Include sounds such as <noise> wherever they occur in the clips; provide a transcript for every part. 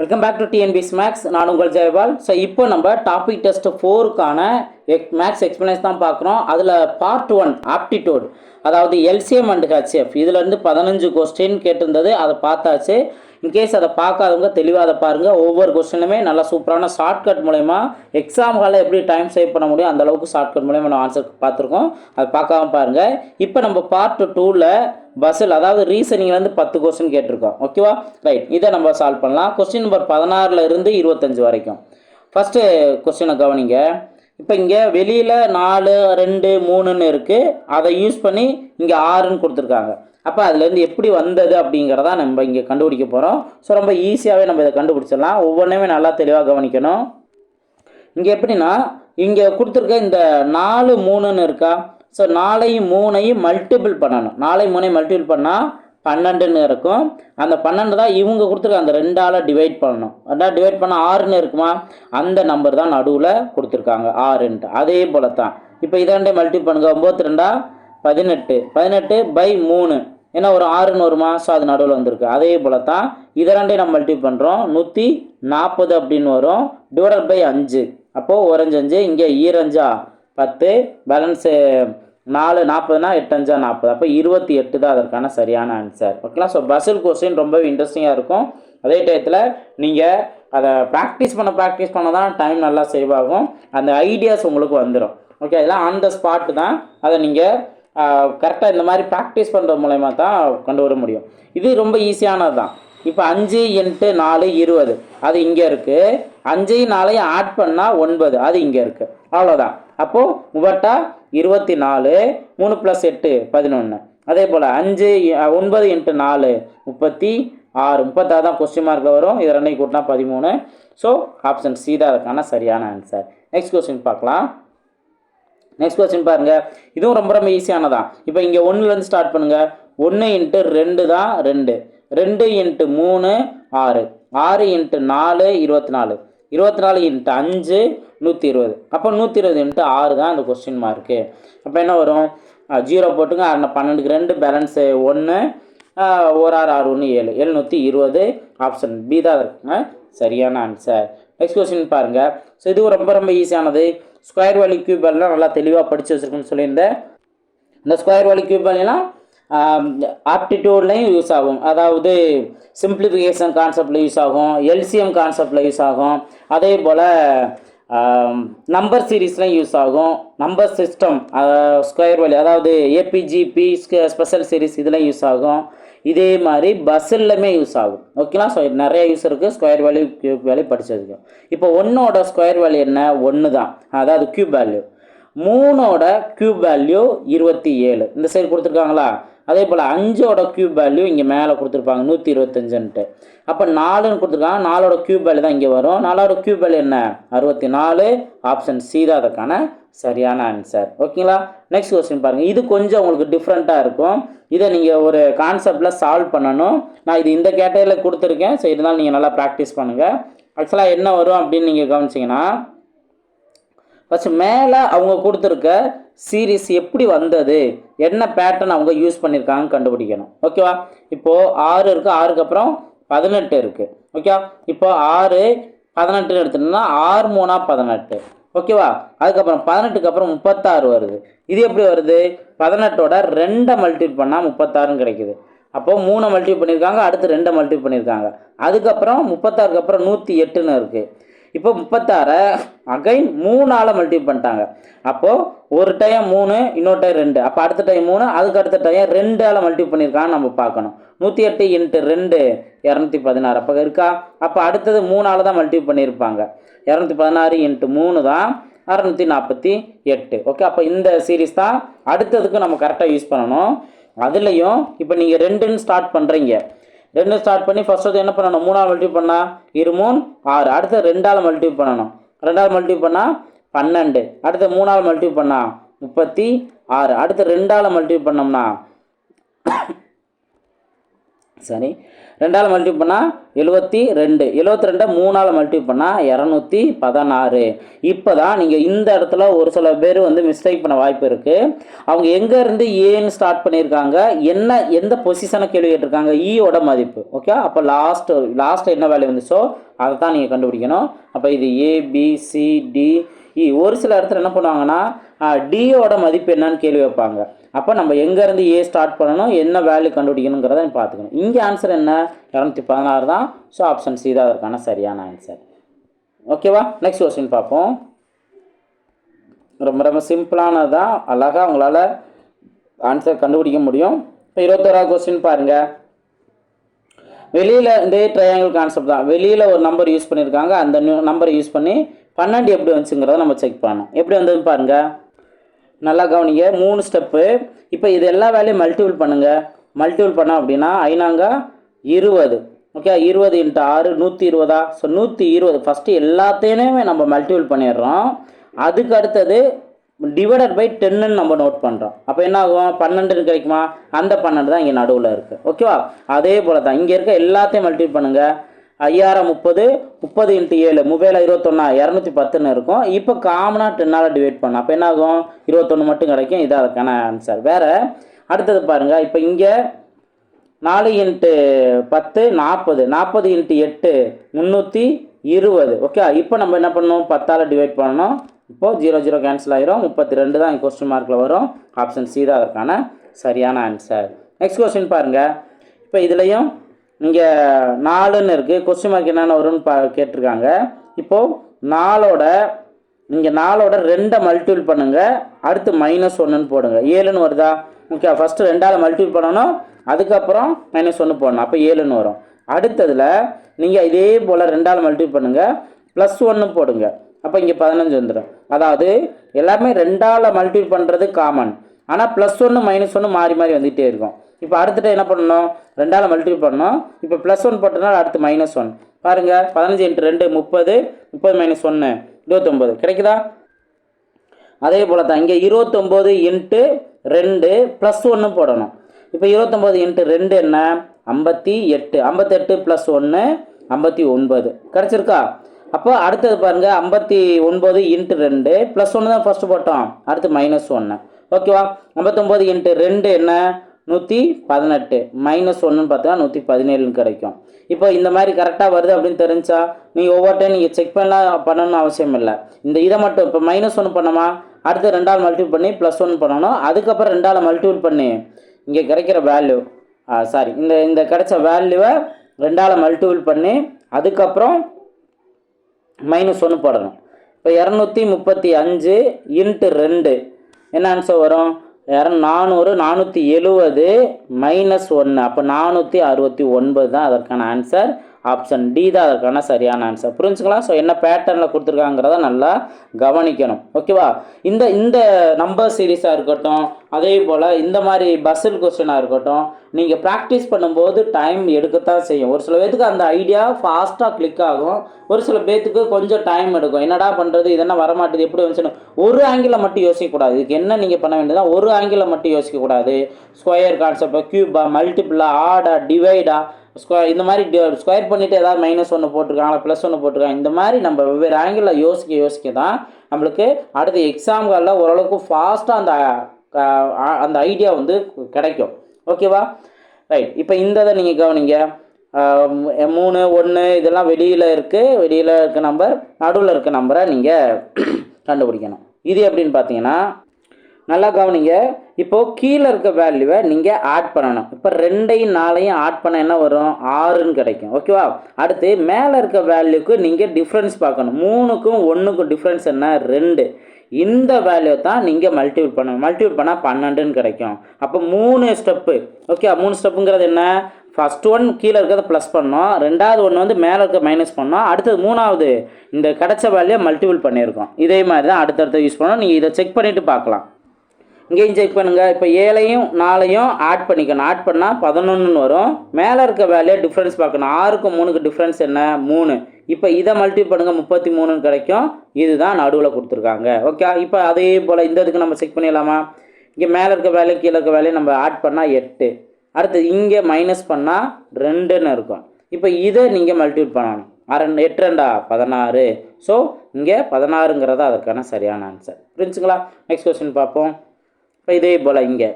Welcome back to TNPS maths நான் உங்கள் Jayapal. So இப்போ நம்ம டாபிக் டெஸ்ட் ஃபோருக்கான எக் மேக்ஸ் எக்ஸ்பீரியன்ஸ் தான் பார்க்குறோம். அதில் பார்ட் ஒன் ஆப்டிடியூட் அதாவது எல்சிஎம் அண்ட் ஹெச்எஃப் இதுலேருந்து பதினஞ்சு கொஸ்டின் கேட்டிருந்தது. அதை பார்த்தாச்சு. இன்கேஸ் அதை பார்க்காதவங்க தெளிவாக அதை பாருங்கள் ஒவ்வொரு கொஸ்டினுமே நல்லா சூப்பரான ஷார்ட்கட் மூலயமா எக்ஸாம் ஹாலில் எப்படி டைம் சேவ் பண்ண முடியும் அந்தளவுக்கு ஷார்ட்கட் மூலயமா நம்ம ஆன்சர் பார்த்துருக்கோம். அதை பார்க்காம பாருங்கள் இப்போ நம்ம பார்ட் டூவில் பஸ்ஸில் அதாவது ரீசனிங்லேருந்து பத்து கொஸ்டின் கேட்டிருக்கோம். ஓகேவா ரைட் இதை நம்ம சால்வ் பண்ணலாம். கொஸ்டின் நம்பர் பதினாறுல இருந்து இருபத்தஞ்சு வரைக்கும். ஃபஸ்ட்டு கொஸ்டினை கவனிங்க. இப்போ இங்கே வெளியில் நாலு ரெண்டு மூணுன்னு இருக்குது அதை யூஸ் பண்ணி இங்கே ஆறுன்னு கொடுத்துருக்காங்க. அப்போ அதுலேருந்து எப்படி வந்தது அப்படிங்கிறத நம்ம இங்கே கண்டுபிடிக்க போகிறோம் ஸோ ரொம்ப ஈஸியாகவே நம்ம இதை கண்டுபிடிச்சிடலாம். ஒவ்வொன்றுமே நல்லா தெளிவாக கவனிக்கணும். இங்கே எப்படின்னா இங்கே கொடுத்துருக்க இந்த நாலு மூணுன்னு இருக்கா? ஸோ நாலையும் மூணையும் மல்டிபிள் பண்ணணும். நாளை மூணையும் மல்டிபிள் பண்ணால் பன்னெண்டுன்னு இருக்கும். அந்த பன்னெண்டு தான் இவங்க கொடுத்துருக்க அந்த ரெண்டால் டிவைட் பண்ணணும். ரெண்டாக டிவைட் பண்ணால் ஆறுன்னு இருக்குமா? அந்த நம்பர் தான் நடுவில் கொடுத்துருக்காங்க. ஆறுன்ட்டு. அதே போல தான் இப்போ இதாண்டே மல்டிபிள் பண்ணுங்க. ஒம்பத்தி ரெண்டா? பதினெட்டு. பதினெட்டு பை மூணு. ஏன்னா ஒரு ஆறுன்னு ஒரு மாதம் அது நடுவில் வந்திருக்கு. அதே போல தான் இதை ரெண்டையும் நம்ம மல்டிப் பண்ணுறோம் நூற்றி நாற்பது அப்படின்னு வரும். டிவைடட் பை அஞ்சு. அப்போது ஓரஞ்சு அஞ்சு இங்கே ஈரஞ்சா பத்து. பேலன்ஸு நாலு நாற்பதுனா எட்டஞ்சா நாற்பது. அப்போ இருபத்தி எட்டு தான் அதற்கான சரியான ஆன்சர் ஓகேங்களா ஸோ பஸ்ஸில் கொஸ்டின் ரொம்பவே இன்ட்ரெஸ்டிங்காக இருக்கும். அதே டயத்தில் நீங்கள் அதை ப்ராக்டிஸ் பண்ண ப்ராக்டிஸ் பண்ண தான் டைம் நல்லா சேவ் ஆகும். அந்த ஐடியாஸ் உங்களுக்கு வந்துடும் ஓகே அதெல்லாம் ஆன் த ஸ்பாட் தான். அதை நீங்கள் கரெக்டாக இந்த மாதிரி ப்ராக்டிஸ் பண்ணுறது மூலயமா தான் கொண்டு வர முடியும். இது ரொம்ப ஈஸியானது தான். இப்போ அஞ்சு இன்ட்டு நாலு இருபது. அது இங்கே இருக்குது அஞ்சையும் நாலையும் ஆட் பண்ணால் ஒன்பது. அது இங்கே இருக்குது அவ்வளோதான் அப்போது முப்பட்டா இருபத்தி நாலு மூணு ப்ளஸ் எட்டு பதினொன்று அதே போல் அஞ்சு ஒன்பது இன்ட்டு நாலு முப்பத்தி ஆறு. முப்பத்தாறு தான் கொஸ்டின் மார்க்கில் வரும். இது ரெண்டையும் கூட்டினா பதிமூணு. ஸோ ஆப்ஷன் சி தான் அதுக்கான சரியான ஆன்சர் நெக்ஸ்ட் கொஸ்டின் பார்க்கலாம். நெக்ஸ்ட் கொஸ்டின் பாருங்க. இதுவும் ரொம்ப ரொம்ப ஈஸியானதான் இப்போ இங்கே ஒன்றுலேருந்து ஸ்டார்ட் பண்ணுங்க. ஒன்று இன்ட்டு ரெண்டு தான் ரெண்டு. ரெண்டு இன்ட்டு மூணு ஆறு. ஆறு இன்ட்டு நாலு இருபத்தி நாலு இருபத்தி நாலு இன்ட்டு அஞ்சு நூற்றி இருபது அப்போ நூற்றி இருபது இன்ட்டு ஆறு தான் அந்த கொஸ்டின் மார்க்கு அப்போ என்ன வரும்? ஜீரோ போட்டுங்க. அரை பன்னெண்டுக்கு ரெண்டு. பேலன்ஸு ஒன்று ஒரு ஆறு ஆறு ஒன்று ஏழு. எழுநூற்றி இருபது. ஆப்ஷன் பி தான் இருக்குங்க சரியான ஆன்சர் நெக்ஸ்ட் கொஸ்டின் பாருங்கள் ஸோ இது ரொம்ப ரொம்ப ஈஸியானது ஸ்கொயர் வாலி கியூப் நல்லா தெளிவாக படித்து வச்சுருக்குன்னு சொல்லியிருந்தேன். இந்த ஸ்கொயர் வாலி கியூப் ஆப்டிடியூட்லையும் யூஸ் ஆகும். அதாவது சிம்பிளிஃபிகேஷன் கான்செப்டில் யூஸ் ஆகும். எல்சிஎம் கான்செப்டில் யூஸ் ஆகும். அதே போல் நம்பர் சீரீஸ்லாம் யூஸ் ஆகும். நம்பர் சிஸ்டம் ஸ்கொயர் வேல்யூ அதாவது ஏபிஜிபி ஸ்பெஷல் சீரிஸ் இதெல்லாம் யூஸ் ஆகும். இதே மாதிரி பஸ்ஸிலுமே யூஸ் ஆகும். ஓகேங்களா ஸோ நிறைய யூஸ் இருக்குது ஸ்கொயர் வேல்யூ கியூப் வேல்யூ படிச்சதுக்கு. இப்போ ஒன்னோட ஸ்கொயர் வேல்யூ என்ன? ஒன்று தான் அதாவது கியூப் வேல்யூ மூணோட கியூப் வேல்யூ இருபத்தி ஏழு. இந்த சைடு கொடுத்துருக்காங்களா? அதே போல் அஞ்சோட கியூப் வேல்யூ இங்கே மேலே கொடுத்துருப்பாங்க நூற்றி இருபத்தஞ்சுன்ட்டு அப்போ நாலுன்னு கொடுத்துருக்காங்க நாலோட கியூப் வேல்யூ தான் இங்கே வரும். நாலோட கியூப் வேல்யூ என்ன? அறுபத்தி நாலு ஆப்ஷன் சி தான் அதற்கான சரியான ஆன்சர் ஓகேங்களா நெக்ஸ்ட் கொஸ்டின் பாருங்கள் இது கொஞ்சம் உங்களுக்கு டிஃப்ரெண்ட்டாக இருக்கும். இதை நீங்கள் ஒரு கான்செப்டில் சால்வ் பண்ணணும். நான் இது இந்த கேட்டகரியில் கொடுத்துருக்கேன். ஸோ இருந்தாலும் நீங்கள் நல்லா ப்ராக்டிஸ் பண்ணுங்கள் ஆக்சுவலாக என்ன வரும் அப்படின்னு நீங்கள் கவனிச்சிங்கன்னா ஃபஸ்ட்டு மேலே அவங்க கொடுத்துருக்க சீரீஸ் எப்படி வந்தது? என்ன பேட்டர்ன் அவங்க யூஸ் பண்ணியிருக்காங்க கண்டுபிடிக்கணும். ஓகேவா இப்போது ஆறு இருக்குது ஆறுக்கு அப்புறம் பதினெட்டு இருக்குது ஓகேவா இப்போ ஆறு பதினெட்டுன்னு எடுத்துட்டோம்னா ஆறு மூணா பதினெட்டு. ஓகேவா அதுக்கப்புறம் பதினெட்டுக்கு அப்புறம் முப்பத்தாறு வருது. இது எப்படி வருது? பதினெட்டோட ரெண்டை மல்டிபிள் பண்ணால் முப்பத்தாறுன்னு கிடைக்குது. அப்போது மூணை மல்டிபிள் பண்ணியிருக்காங்க அடுத்து ரெண்டை மல்டிபிள் பண்ணியிருக்காங்க அதுக்கப்புறம் முப்பத்தாறுக்கு அப்புறம் நூற்றி எட்டுன்னு இருக்குது இப்போ முப்பத்தாறை அகைன் மூணால் மல்டிபிள் பண்ணிட்டாங்க. அப்போது ஒரு டைம் மூணு இன்னொரு டைம் ரெண்டு. அப்போ அடுத்த டைம் மூணு அதுக்கு அடுத்த டைம் ரெண்டால் மல்டிபிள் பண்ணியிருக்கான்னு நம்ம பார்க்கணும். நூற்றி எட்டு இன்ட்டு ரெண்டு இரநூத்தி பதினாறு. அப்போ இருக்கா? அப்போ அடுத்தது மூணால் தான் மல்டிபிள் பண்ணியிருப்பாங்க. இரநூத்தி பதினாறு இன்ட்டு மூணு தான் அறநூற்றி நாற்பத்தி எட்டு. ஓகே அப்போ இந்த சீரிஸ் தான் அடுத்ததுக்கு நம்ம கரெக்டாக யூஸ் பண்ணணும். அதுலேயும் இப்போ நீங்கள் ரெண்டுன்னு ஸ்டார்ட் பண்ணுறீங்க ரெண்டு ஸ்டார்ட் பண்ணி ஃபர்ஸ்ட் வந்து என்ன பண்ணணும்? மூணால் மல்டிபிள் பண்ணால் இரு மூணு ஆறு. அடுத்து ரெண்டால் மல்டிபிள் பண்ணணும். ரெண்டால் மல்டிபிள் பண்ணால் பன்னெண்டு. அடுத்து மூணால் மல்டிபிள் பண்ணால் முப்பத்தி ஆறு. அடுத்து ரெண்டால் மல்டிபிள் பண்ணோம்னா சரி. ரெண்டால் மல்டிப் பண்ணால் எழுபத்தி ரெண்டு. எழுபத்தி ரெண்டை மூணால் மல்டிப் பண்ணால் இரநூத்தி பதினாறு. இப்போ தான் நீங்கள் இந்த இடத்துல ஒரு சில பேர் வந்து மிஸ்டேக் பண்ண வாய்ப்பு இருக்குது அவங்க எங்கேருந்து ஏன்னு ஸ்டார்ட் பண்ணியிருக்காங்க. என்ன எந்த பொசிஷனை கேள்வி கேட்டிருக்காங்க? E ஈயோட மதிப்பு. ஓகே அப்போ லாஸ்ட்டு லாஸ்ட் என்ன வேல்யூ வந்துச்சோ அதை தான் நீங்கள் கண்டுபிடிக்கணும். அப்போ இது ஏபிசிடி இ e. ஒரு சில இடத்துல என்ன பண்ணுவாங்கன்னா டியோட மதிப்பு என்னன்னு கேள்வி வைப்பாங்க. அப்போ நம்ம எங்கேருந்து ஏ ஸ்டார்ட் பண்ணணும் என்ன வேல்யூ கண்டுபிடிக்கணுங்கிறத பார்த்துக்கணும். இங்கே ஆன்சர் என்ன? இரநூத்தி பதினாறு தான். ஸோ ஆப்ஷன் சி தான் அதற்கான சரியான ஆன்சர் ஓகேவா நெக்ஸ்ட் கொஸ்டின் பார்ப்போம். ரொம்ப ரொம்ப சிம்பிளானதான் அழகாக உங்களால் ஆன்சர் கண்டுபிடிக்க முடியும். இப்போ இருபத்தோராவது கொஸ்டின் பாருங்கள் வெளியில் இந்த ட்ரையாங்கிள் கான்செப்ட் தான். வெளியில் ஒரு நம்பர் யூஸ் பண்ணியிருக்காங்க அந்த நம்பரை யூஸ் பண்ணி பன்னெண்டு எப்படி வந்துச்சுங்கிறத நம்ம செக் பண்ணணும். எப்படி வந்ததுன்னு பாருங்கள் நல்லா கவனிங்க. மூணு ஸ்டெப்பு இப்போ இது எல்லா வேலையும் மல்டிபிள் பண்ணுங்கள் மல்டிபிள் பண்ணோம் அப்படின்னா ஐநாங்கா இருபது. ஓகே இருபது இன்ட்டு ஆறு நூற்றி இருபதா? ஸோ நூற்றி இருபது. ஃபஸ்ட்டு எல்லாத்தையுமே நம்ம மல்டிபிள் பண்ணிடுறோம். அதுக்கு அடுத்தது டிவைடட் பை டென்னுன்னு நம்ம நோட் பண்ணுறோம் அப்போ என்ன ஆகும்? பன்னெண்டுன்னு கிடைக்குமா அந்த பன்னெண்டு தான் இங்கே நடுவில் இருக்குது ஓகேவா அதே போல் தான் இங்கே இருக்க எல்லாத்தையும் மல்டிபிள் பண்ணுங்கள் ஐயாயிரம் முப்பது முப்பது இன்ட்டு ஏழு மொபைலில் இருபத்தொன்னா இரநூத்தி பத்துன்னு இருக்கும். இப்போ காமனாக டென்னால் டிவைட் பண்ணோம். அப்போ என்ன ஆகும் இருபத்தொன்று மட்டும் கிடைக்கும். இது அதுக்கான ஆன்சர் வேறு அடுத்தது பாருங்கள் இப்போ இங்கே நாலு இன்ட்டு பத்து நாற்பது. நாற்பது இன்ட்டு எட்டு முந்நூற்றி இருபது. ஓகே இப்போ நம்ம என்ன பண்ணணும்? பத்தால் டிவைட் பண்ணணும். இப்போது ஜீரோ ஜீரோ கேன்சல் ஆகிரும் முப்பத்தி ரெண்டு தான் கொஸ்டின் மார்க்கில் வரும். ஆப்ஷன் சி தான் அதற்கான சரியான ஆன்சர் நெக்ஸ்ட் கொஸ்டின் பாருங்கள் இப்போ இதுலேயும் இங்கே நாலுன்னு இருக்குது கொஸ்டின் மார்க் என்னென்ன வரும்னு பா கேட்டிருக்காங்க. இப்போது நாலோட இங்கே நாலோட ரெண்டை மல்டிபிள் பண்ணுங்கள் அடுத்து மைனஸ் ஒன்றுன்னு போடுங்க. ஏழுன்னு வருதா? ஓகே ஃபஸ்ட்டு ரெண்டால் மல்டிபிள் பண்ணணும். அதுக்கப்புறம் மைனஸ் ஒன்று போடணும். அப்போ ஏழுன்னு வரும். அடுத்ததில் நீங்கள் இதே போல் ரெண்டால் மல்டிபிள் பண்ணுங்கள் ப்ளஸ் ஒன்று போடுங்க. அப்போ இங்கே பதினஞ்சு வந்துடும் அதாவது எல்லாமே ரெண்டால் மல்டிபிள் பண்ணுறது காமன் ஆனால் ப்ளஸ் ஒன்று மைனஸ் ஒன்று மாறி மாறி வந்துகிட்டே இருக்கும். இப்போ அடுத்துட்டு என்ன பண்ணணும்? ரெண்டால் மல்டிபிள் பண்ணணும். இப்போ ப்ளஸ் ஒன் போட்டனால அடுத்து மைனஸ் ஒன் பாருங்கள் பதினஞ்சு இன்ட்டு ரெண்டு முப்பது முப்பது மைனஸ் ஒன்று இருபத்தொம்போது கிடைக்குதா? அதே போல் தான் இங்கே இருபத்தொம்போது இன்ட்டு ரெண்டு ப்ளஸ் ஒன்று போடணும். இப்போ இருபத்தொம்போது இன்ட்டு ரெண்டு என்ன? ஐம்பத்தி எட்டு. ஐம்பத்தெட்டு ப்ளஸ் ஒன்று ஐம்பத்தி ஒன்பது. கிடச்சிருக்கா? அப்போ அடுத்தது பாருங்கள் ஐம்பத்தி ஒன்பது இன்ட்டு ரெண்டு ப்ளஸ் ஒன்று தான் ஃபஸ்ட்டு போட்டோம். அடுத்து மைனஸ் ஒன்று ஓகேவா? ஐம்பத்தொம்போது இன்ட்டு ரெண்டு என்ன? நூற்றி பதினெட்டு. மைனஸ் ஒன்றுன்னு பார்த்தா நூற்றி பதினேழுன்னு கிடைக்கும். இப்போ இந்த மாதிரி கரெக்டாக வருது அப்படின்னு தெரிஞ்சா நீங்கள் ஒவ்வொரு டைம் நீங்கள் செக் பண்ணலாம் பண்ணணும்னு அவசியம் இல்லை. இந்த இதை மட்டும் இப்போ மைனஸ் ஒன்று பண்ணோமா அடுத்து ரெண்டாவது மல்டிபிள் பண்ணி ப்ளஸ் ஒன் பண்ணணும். அதுக்கப்புறம் ரெண்டாவது மல்டிபிள் பண்ணி. இங்கே கிடைக்கிற வேல்யூ சாரி இந்த இந்த கிடைச்ச வேல்யூவை ரெண்டால் மல்டிபிள் பண்ணி. அதுக்கப்புறம் மைனஸ் ஒன்று போடணும். இப்போ இரநூத்தி முப்பத்தி அஞ்சு இன்ட்டு ரெண்டு. என்ன ஆன்சர் வரும்? நானூறு நானூற்றி எழுவது மைனஸ் ஒன்று அப்போ நானூற்றி அறுபத்தி ஒன்பது தான் அதற்கான ஆன்சர் ஆப்ஷன் டி தான் அதற்கான சரியான ஆன்சர் புரிஞ்சுங்களா? ஸோ என்ன பேட்டர்னில் கொடுத்துருக்காங்கிறத நல்லா கவனிக்கணும். ஓகேவா இந்த இந்த நம்பர் சீரீஸாக இருக்கட்டும் அதே போல் இந்த மாதிரி பஸ்ஸில் கொஸ்டினாக இருக்கட்டும் நீங்கள் ப்ராக்டிஸ் பண்ணும்போது டைம் எடுக்கத்தான் செய்யும். ஒரு சில பேத்துக்கு அந்த ஐடியா ஃபாஸ்ட்டாக கிளிக் ஆகும். ஒரு சில பேத்துக்கு கொஞ்சம் டைம் எடுக்கும். என்னடா பண்ணுறது இதெல்லாம் வரமாட்டேது? எப்படி வந்துச்சுன்னு ஒரு ஆங்கிளில் மட்டும் யோசிக்கக்கூடாது இதுக்கு என்ன நீங்கள் பண்ண வேண்டியதா ஒரு ஆங்கிளில் மட்டும் யோசிக்கக்கூடாது ஸ்கொயர் கான்செப்ட் க்யூபா மல்டிபிளா ஆடா டிவைடா ஸ்கொயர் இந்த மாதிரி ஸ்கொயர் பண்ணிவிட்டு ஏதாவது மைனஸ் ஒன்று போட்டிருக்காங்களா ப்ளஸ் ஒன்று போட்டிருக்காங்க இந்த மாதிரி நம்ம வெவ்வேறு ஆங்கிளில் யோசிக்க யோசிக்க தான் நம்மளுக்கு அடுத்த எக்ஸாம்களில் ஓரளவுக்கு ஃபாஸ்ட்டாக அந்த அந்த ஐடியா வந்து கிடைக்கும். ஓகேவா ரைட் இப்போ இந்த இதை நீங்கள் கவனிங்க. மூணு ஒன்று இதெல்லாம் வெளியில் இருக்குது வெளியில் இருக்க நம்பர் நடுவில் இருக்க நம்பரை நீங்கள் <clears throat> கண்டுபிடிக்கணும். இது எப்படின்னு பார்த்தீங்கன்னா நல்லா கவனிங்க. இப்போது கீழே இருக்க வேல்யூவை நீங்கள் ஆட் பண்ணணும். இப்போ ரெண்டையும் நாளையும் ஆட் பண்ண என்ன வரும்? ஆறுன்னு கிடைக்கும். ஓகேவா அடுத்து மேலே இருக்க வேல்யூக்கு நீங்கள் டிஃப்ரென்ஸ் பார்க்கணும். மூணுக்கும் ஒன்றுக்கும் டிஃப்ரென்ஸ் என்ன? ரெண்டு. இந்த வேல்யூ தான் நீங்கள் மல்டிபிள் பண்ணணும். மல்டிபிள் பண்ணால் பன்னெண்டுன்னு கிடைக்கும். அப்போ மூணு ஸ்டெப்பு ஓகே மூணு ஸ்டெப்புங்கிறது என்ன? ஃபஸ்ட் ஒன் கீழே இருக்கிறத ப்ளஸ் பண்ணோம். ரெண்டாவது ஒன்று வந்து மேலே இருக்க மைனஸ் பண்ணோம். அடுத்தது மூணாவது இந்த கிடச்ச வேல்யூ மல்டிபிள் பண்ணியிருக்கோம். இதே மாதிரி தான் அடுத்தடுத்த யூஸ் பண்ணோம் நீங்கள் இதை செக் பண்ணிவிட்டு பார்க்கலாம். இங்கேயும் செக் பண்ணுங்கள் இப்போ ஏழையும் நாலையும் ஆட் பண்ணிக்கணும். ஆட் பண்ணால் பதினொன்றுன்னு வரும். மேலே இருக்க வேலையை டிஃப்ரென்ஸ் பார்க்கணும். ஆறுக்கும் மூணுக்கு டிஃப்ரென்ஸ் என்ன? மூணு. இப்போ இதை மல்டி பண்ணுங்கள் முப்பத்தி மூணுன்னு கிடைக்கும். இதுதான் நடுவில் கொடுத்துருக்காங்க. ஓகே இப்போ அதே போல் இந்த இதுக்கு நம்ம செக் பண்ணிடலாமா? இங்கே மேலே இருக்க வேலையை கீழே இருக்க வேலையை நம்ம ஆட் பண்ணால் எட்டு. அடுத்து இங்கே மைனஸ் பண்ணால் ரெண்டுன்னு இருக்கும். இப்போ இதை நீங்கள் மல்டிபிள் பண்ணணும். அரை எட்டு ரெண்டா? பதினாறு. ஸோ இங்கே பதினாறுங்கிறதா அதற்கான சரியான ஆன்சர் புரிஞ்சுங்களா? நெக்ஸ்ட் கொஸ்டின் பார்ப்போம். இப்போ இதே போல் இங்கே.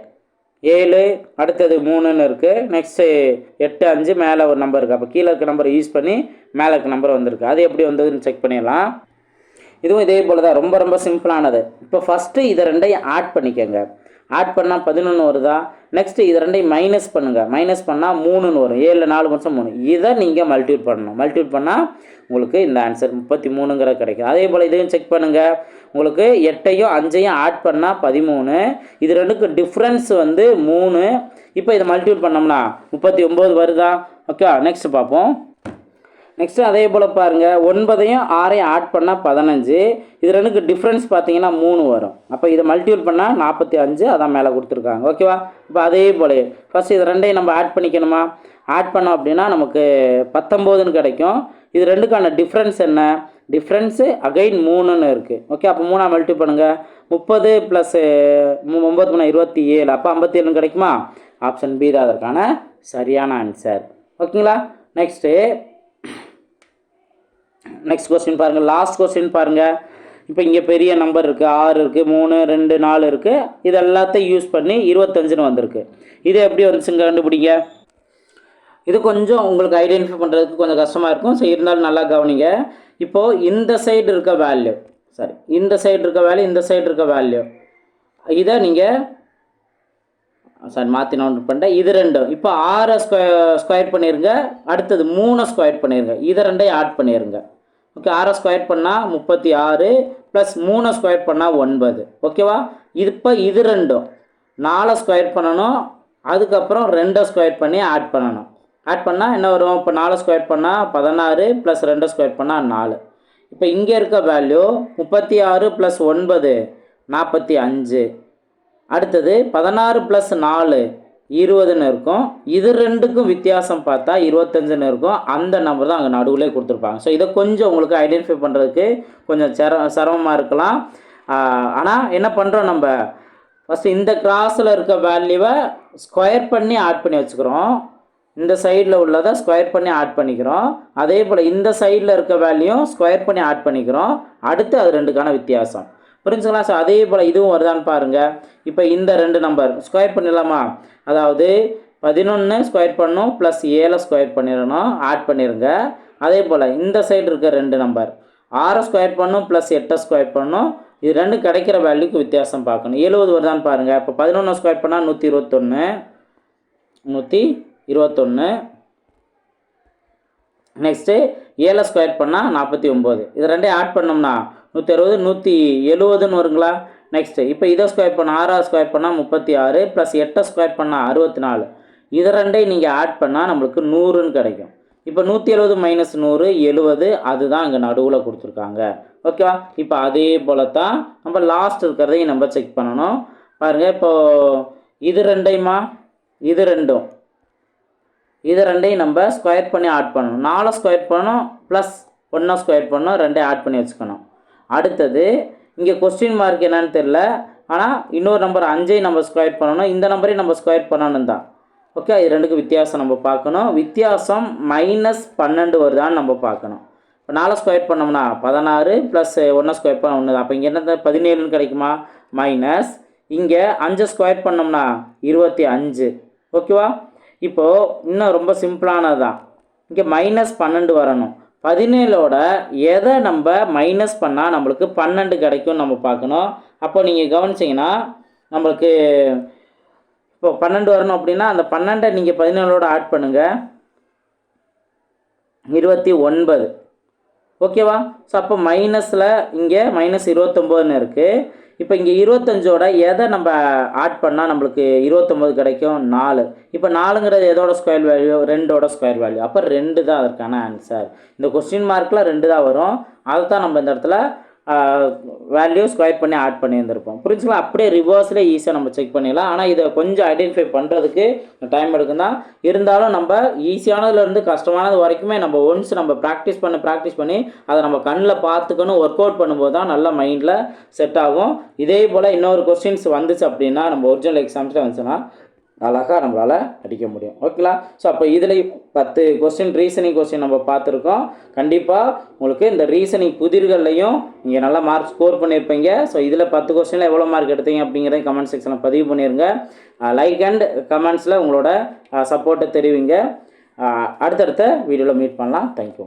ஏழு அடுத்தது மூணுன்னு இருக்குது நெக்ஸ்ட்டு எட்டு அஞ்சு மேலே ஒரு நம்பர் இருக்குது அப்போ கீழே இருக்க நம்பரை யூஸ் பண்ணி மேலே இருக்க நம்பர் வந்திருக்கு. அது எப்படி வந்ததுன்னு செக் பண்ணிடலாம். இதுவும் இதே போல் தான் ரொம்ப ரொம்ப சிம்பிளானது இப்போ ஃபஸ்ட்டு இதை ரெண்டையும் ஆட் பண்ணிக்கோங்க. ஆட் பண்ணால் பதினொன்று வருதா? நெக்ஸ்ட்டு இது ரெண்டையும் மைனஸ் பண்ணுங்கள் மைனஸ் பண்ணால் மூணுன்னு வரும். ஏழில் நாலு வருஷம் மூணு. இதை நீங்கள் மல்டிபிள் பண்ணணும். மல்டிபிள் பண்ணால் உங்களுக்கு இந்த ஆன்சர் முப்பத்தி மூணுங்கிற கிடைக்கும். அதே போல் இதையும் செக் பண்ணுங்கள் உங்களுக்கு எட்டையும் அஞ்சையும் ஆட் பண்ணால் பதிமூணு. இது ரெண்டுக்கு டிஃப்ரென்ஸ் வந்து மூணு. இப்போ இதை மல்டிபிள் பண்ணோம்னா முப்பத்தி ஒம்பது வருதா? ஓகே நெக்ஸ்ட் பார்ப்போம். நெக்ஸ்ட்டு அதே போல் பாருங்கள் ஒன்பதையும் ஆறையும் ஆட் பண்ணால் பதினஞ்சு. இது ரெண்டுக்கு டிஃப்ரென்ஸ் பார்த்தீங்கன்னா மூணு வரும். அப்போ இதை மல்டிபிள் பண்ணால் நாற்பத்தி அஞ்சு அதான் மேலே கொடுத்துருக்காங்க. ஓகேவா இப்போ அதே போல ஃபஸ்ட் இது ரெண்டையும் நம்ம ஆட் பண்ணிக்கணுமா? ஆட் பண்ணோம் அப்படின்னா நமக்கு பத்தொம்போதுன்னு கிடைக்கும். இது ரெண்டுக்கான டிஃப்ரென்ஸ் என்ன? டிஃப்ரென்ஸு அகைன் மூணுன்னு இருக்குது ஓகே அப்போ மூணாக மல்டி பண்ணுங்கள் முப்பது ப்ளஸ் ஒம்பது மூணு இருபத்தி ஏழு. அப்போ ஐம்பத்தி ஏழுன்னு கிடைக்குமா? ஆப்ஷன் பி தான் அதற்கான சரியான ஆன்சர் ஓகேங்களா நெக்ஸ்ட்டு நெக்ஸ்ட் கொஸ்டின் பாருங்கள் லாஸ்ட் கொஸ்டின் பாருங்கள் இப்போ இங்கே பெரிய நம்பர் இருக்குது ஆறு இருக்குது மூணு ரெண்டு நாலு இருக்குது இது எல்லாத்தையும் யூஸ் பண்ணி இருபத்தஞ்சுன்னு வந்திருக்கு. இது எப்படி வந்துச்சுங்க கண்டுபிடிங்க? இது கொஞ்சம் உங்களுக்கு ஐடென்டிஃபை பண்ணுறதுக்கு கொஞ்சம் கஷ்டமாக இருக்கும். ஸோ இருந்தாலும் நல்லா கவனிங்க. இப்போது இந்த சைடு இருக்க வேல்யூ சாரி இந்த சைடு இருக்க வேல்யூ இந்த சைடு இருக்க வேல்யூ இதை நீங்கள் சாரி மாற்றி நோட் பண்ணிட்டேன் இது ரெண்டும். இப்போ ஆறை ஸ்கொயர் ஸ்கொயர் பண்ணிடுங்க அடுத்தது மூணை ஸ்கொயர் பண்ணிடுங்க இதை ரெண்டையும் ஆட் பண்ணிடுங்க ஓகே ஆறை ஸ்கொயர் பண்ணால் முப்பத்தி ஆறு ப்ளஸ் மூணை ஸ்கொயர் பண்ணால் ஒன்பது. ஓகேவா இது இப்போ இது ரெண்டும். நாலை ஸ்கொயர் பண்ணணும். அதுக்கப்புறம் ரெண்டை ஸ்கொயர் பண்ணி ஆட் பண்ணணும். ஆட் பண்ணால் என்ன வரும்? இப்போ நாலு ஸ்கொயர் பண்ணால் பதினாறு ப்ளஸ் ரெண்டை ஸ்கொயர் பண்ணால் நாலு. இப்போ இங்கே இருக்க வேல்யூ முப்பத்தி ஆறு ப்ளஸ் ஒன்பது நாற்பத்தி அஞ்சு. அடுத்தது பதினாறு ப்ளஸ் நாலு இருபதுன்னு இருக்கும். இது ரெண்டுக்கும் வித்தியாசம் பார்த்தா இருபத்தஞ்சுன்னு இருக்கும். அந்த நம்பர் தான் அங்கே நடுவில் கொடுத்துருப்பாங்க. ஸோ இதை கொஞ்சம் உங்களுக்கு ஐடென்டிஃபை பண்ணுறதுக்கு கொஞ்சம் சிர சிரமமாக இருக்கலாம். ஆனால் என்ன பண்ணுறோம் நம்ம? ஃபஸ்ட்டு இந்த கிராஸில் இருக்க வேல்யூவை ஸ்கொயர் பண்ணி ஆட் பண்ணி வச்சுக்கிறோம். இந்த சைடில் உள்ளதை ஸ்கொயர் பண்ணி ஆட் பண்ணிக்கிறோம். அதே போல் இந்த சைடில் இருக்க வேல்யூ ஸ்கொயர் பண்ணி ஆட் பண்ணிக்கிறோம். அடுத்து அது ரெண்டுக்கான வித்தியாசம். புரிஞ்சுங்களா? ஸோ அதே போல் இதுவும் வருதான்னு பாருங்கள் இப்போ இந்த ரெண்டு நம்பர் ஸ்கொயர் பண்ணிடலாமா? அதாவது பதினொன்று ஸ்கொயர் பண்ணும் ப்ளஸ் ஏழை ஸ்கொயர் பண்ணிடணும். ஆட் பண்ணிடுங்க அதே போல் இந்த சைடு இருக்க ரெண்டு நம்பர் ஆறை ஸ்கொயர் பண்ணும் ப்ளஸ் எட்டை ஸ்கொயர் பண்ணும். இது ரெண்டு கிடைக்கிற வேல்யூக்கு வித்தியாசம் பார்க்கணும். எழுபது வருதான்னு பாருங்கள் இப்போ பதினொன்று ஸ்கொயர் பண்ணால் நூற்றி இருபத்தொன்று நூற்றி இருபத்தொன்று நெக்ஸ்ட்டு ஏழை ஸ்கொயர் பண்ணால் நாற்பத்தி ஒம்பது இது ரெண்டே ஆட் பண்ணோம்னா நூற்றி அறுபது நூற்றி எழுபதுன்னு வருங்களா? நெக்ஸ்ட்டு இப்போ இதை ஸ்கொயர் பண்ண ஆறாவது ஸ்கொயர் பண்ணால் முப்பத்தி ஆறு ப்ளஸ் எட்டை ஸ்கொயர் பண்ணால் அறுபத்தி நாலு இதை ரெண்டையும் நீங்கள் ஆட் பண்ணால் நம்மளுக்கு நூறுன்னு கிடைக்கும். இப்போ நூற்றி எழுபது மைனஸ் நூறு எழுபது அதுதான் இங்கே நடுவில் கொடுத்துருக்காங்க. ஓகேவா இப்போ அதே போல தான் நம்ம லாஸ்ட் இருக்கிறதையும் நம்ம செக் பண்ணணும். பாருங்கள் இப்போது இது ரெண்டையுமா? இது ரெண்டும். இது ரெண்டையும் நம்ம ஸ்கொயர் பண்ணி ஆட் பண்ணணும். நாலு ஸ்கொயர் பண்ணணும் ப்ளஸ் ஒன்றா ஸ்கொயர் பண்ணணும் ரெண்டையும் ஆட் பண்ணி வச்சுக்கணும். அடுத்தது இங்கே கொஸ்டின் மார்க் என்னன்னு தெரில ஆனால் இன்னொரு நம்பர் அஞ்சையும் நம்ம ஸ்கொயர் பண்ணணும். இந்த நம்பரையும் நம்ம ஸ்கொயர் பண்ணணும் தான். ஓகே இது ரெண்டுக்கும் வித்தியாசம் நம்ம பார்க்கணும். வித்தியாசம் மைனஸ் பன்னெண்டு வருதான்னு நம்ம பார்க்கணும். இப்போ நாலு ஸ்கொயர் பண்ணோம்னா பதினாறு ப்ளஸ் ஒன்றை ஸ்கொயர் பண்ண ஒன்று தான் அப்போ இங்கே என்ன பதினேழுன்னு கிடைக்குமா? மைனஸ் இங்கே அஞ்சு ஸ்கொயர் பண்ணோம்னா இருபத்தி அஞ்சு. ஓகேவா இப்போது இன்னும் ரொம்ப சிம்பிளானது தான் இங்கே மைனஸ் பன்னெண்டு வரணும். பதினேழோட எதை நம்ம மைனஸ் பண்ணால் நம்மளுக்கு பன்னெண்டு கிடைக்கும் நம்ம பார்க்கணும். அப்போ நீங்கள் கவனிச்சிங்கன்னா நம்மளுக்கு இப்போ பன்னெண்டு வரணும் அப்படின்னா அந்த பன்னெண்டை நீங்கள் பதினேழோட ஆட் பண்ணுங்கள் இருபத்தி ஒன்பது. ஓகேவா ஸோ அப்போ மைனஸில் இங்கே மைனஸ் இருபத்தொம்போதுன்னு இருக்குது இப்போ இங்கே இருபத்தஞ்சோட எதை நம்ம ஆட் பண்ணால் நம்மளுக்கு இருபத்தொம்போது கிடைக்கும்? நாலு. இப்போ நாலுங்கிறது எதோட ஸ்கொயர் வேல்யூ ரெண்டோட ஸ்கொயர் வேல்யூ அப்போ ரெண்டு தான் அதற்கான ஆன்சர் இந்த கொஸ்டின் மார்க்கில் ரெண்டு தான் வரும். அதை தான் நம்ம இந்த இடத்துல வேல்யூ ஸ்கொயர் பண்ணி ஆட் பண்ணியிருந்திருப்போம். புரிஞ்சுங்களா? அப்படியே ரிவர்ஸில் ஈஸியாக நம்ம செக் பண்ணிடலாம். ஆனால் இதை கொஞ்சம் ஐடென்டிஃபை பண்ணுறதுக்கு டைம் எடுக்கும் தான் இருந்தாலும் நம்ம ஈஸியானதுலேருந்து கஷ்டமானது வரைக்குமே நம்ம ஒன்ஸ் நம்ம ப்ராக்டிஸ் பண்ணி ப்ராக்டிஸ் பண்ணி அதை நம்ம கண்ணில் பார்த்துக்கணும் ஒர்க் அவுட் பண்ணும்போது தான் நல்லா மைண்டில் செட் ஆகும். இதே போல் இன்னொரு கொஸ்டின்ஸ் வந்துச்சு அப்படின்னா நம்ம ஒரிஜினல் எக்ஸாம்ஸில் வந்துச்சுன்னா அழகாக நம்மளால் அடிக்க முடியும். ஓகேங்களா ஸோ அப்போ இதில் பத்து கொஸ்டின் ரீசனிங் கொஸ்டின் நம்ம பார்த்துருக்கோம். கண்டிப்பாக உங்களுக்கு இந்த ரீசனிங் புதிர்கள்லையும் நீங்கள் நல்லா மார்க் ஸ்கோர் பண்ணியிருப்பீங்க ஸோ இதில் பத்து கொஸ்டினில் எவ்வளோ மார்க் எடுத்தீங்க அப்படிங்கிறத கமெண்ட் செக்ஷனில் பதிவு பண்ணிடுங்க லைக் அண்ட் கமெண்ட்ஸில் உங்களோட சப்போர்ட்டை தெரிவிங்க. அடுத்தடுத்த வீடியோவில் மீட் பண்ணலாம். தேங்க்யூ